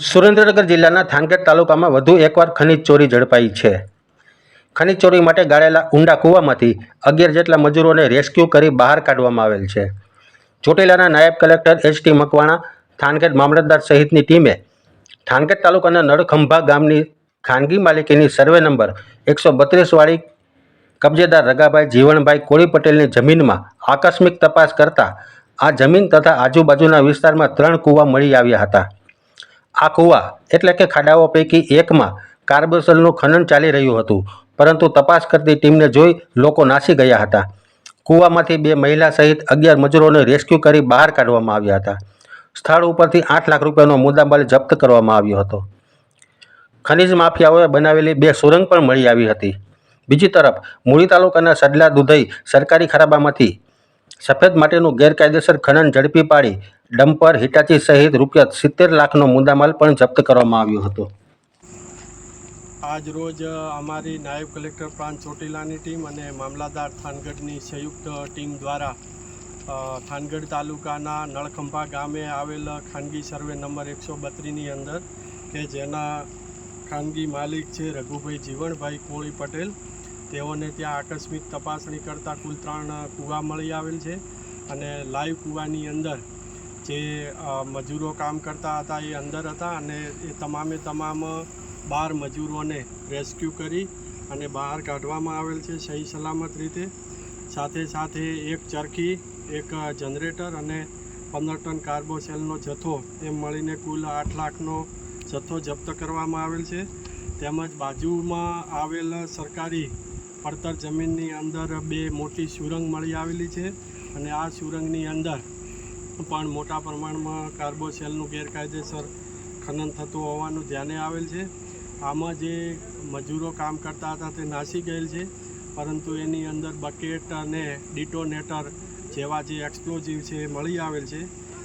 સુરેન્દ્રનગર જિલ્લાના થાનગઢ તાલુકામાં વધુ એકવાર ખનીજ ચોરી ઝડપાઈ છે. ખનીજ ચોરી માટે ગાળેલા ઊંડા કૂવામાંથી અગિયાર જેટલા મજૂરોને રેસ્ક્યુ કરી બહાર કાઢવામાં આવેલ છે. ચોટીલાના નાયબ collector H T Makwana Thangadh મામલતદાર સહિતની ટીમે થાનગઢ તાલુકાના નળખંભા ગામની ખાનગી માલિકીની સર્વે નંબર એકસો બત્રીસવાળી કબજેદાર રગાભાઈ જીવણભાઈ કોળી પટેલની જમીનમાં આકસ્મિક તપાસ કરતા આ જમીન તથા આજુબાજુના વિસ્તારમાં ત્રણ કૂવા મળી આવ્યા હતા. આ કૂવા એટલે કે ખાડાઓ પૈકી એકમાં કાર્બોસલનું ખનન ચાલી રહ્યું હતું, પરંતુ તપાસ કરતી ટીમને જોઈ લોકો નાસી ગયા હતા. કૂવામાંથી બે મહિલા સહિત અગિયાર મજૂરોને રેસ્ક્યુ કરી બહાર કાઢવામાં આવ્યા હતા. સ્થળ ઉપરથી આઠ લાખ રૂપિયાનો મુદ્દામાલ જપ્ત કરવામાં આવ્યો હતો. ખનીજ માફિયાઓએ બનાવેલી બે સુરંગ પણ મળી આવી હતી. બીજી તરફ, મૂળી તાલુકાના સડલા દુધઈ સરકારી ખરાબામાંથી સફેદ માટેનું ગેરકાયદેસર ખનન ઝડપી પાડી ડમ્પર હિટાચી સહિત રૂપિયા સિત્તેર લાખનો મુદ્દામાલ પણ જપ્ત કરવામાં આવ્યો હતો. આજ રોજ અમારી નાયબ કલેક્ટર પ્રાંત ચોટીલાની ટીમ અને મામલાદાર થાનગઢની સંયુક્ત ટીમ દ્વારા થાનગઢ તાલુકાના નળખંભા ગામે આવેલ ખાનગી સર્વે નંબર એકસો બત્રીસની અંદર, કે જેના ખાનગી માલિક છે રઘુભાઈ જીવણભાઈ કોળી પટેલ, તેઓને ત્યાં આકસ્મિક તપાસણી કરતાં કુલ ત્રણ કૂવા મળી આવેલ છે અને લાઈવ કૂવાની અંદર જે મજૂરો કામ કરતા હતા એ અંદર હતા અને એ તમામે તમામ બાર મજૂરોને રેસ્ક્યુ કરી અને બહાર કાઢવામાં આવેલ છે સહી સલામત રીતે. સાથે સાથે એક ચરખી, એક જનરેટર અને પંદર ટન કાર્બોસેલનો જથ્થો એમ મળીને કુલ આઠ લાખનો જથ્થો જપ્ત કરવામાં આવેલ છે. તેમજ બાજુમાં આવેલ સરકારી પડતર જમીનની અંદર બે મોટી સુરંગ મળી આવેલી છે અને આ સુરંગની અંદર પણ મોટા પ્રમાણમાં કાર્બોસેલનું ગેરકાયદેસર ખનન થતું હોવાનું ધ્યાને આવેલ છે. આમાં જે મજૂરો કામ કરતા હતા તે નાસી ગયેલ છે. પરંતુ એની અંદર બકેટ અને ડિટોનેટર જેવા જે એક્સપ્લોઝિવ છે એ મળી આવેલ છે.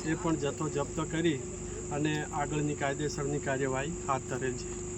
એ પણ જથ્થો જપ્ત કરી અને આગળની કાયદેસરની કાર્યવાહી હાથ ધરેલ છે.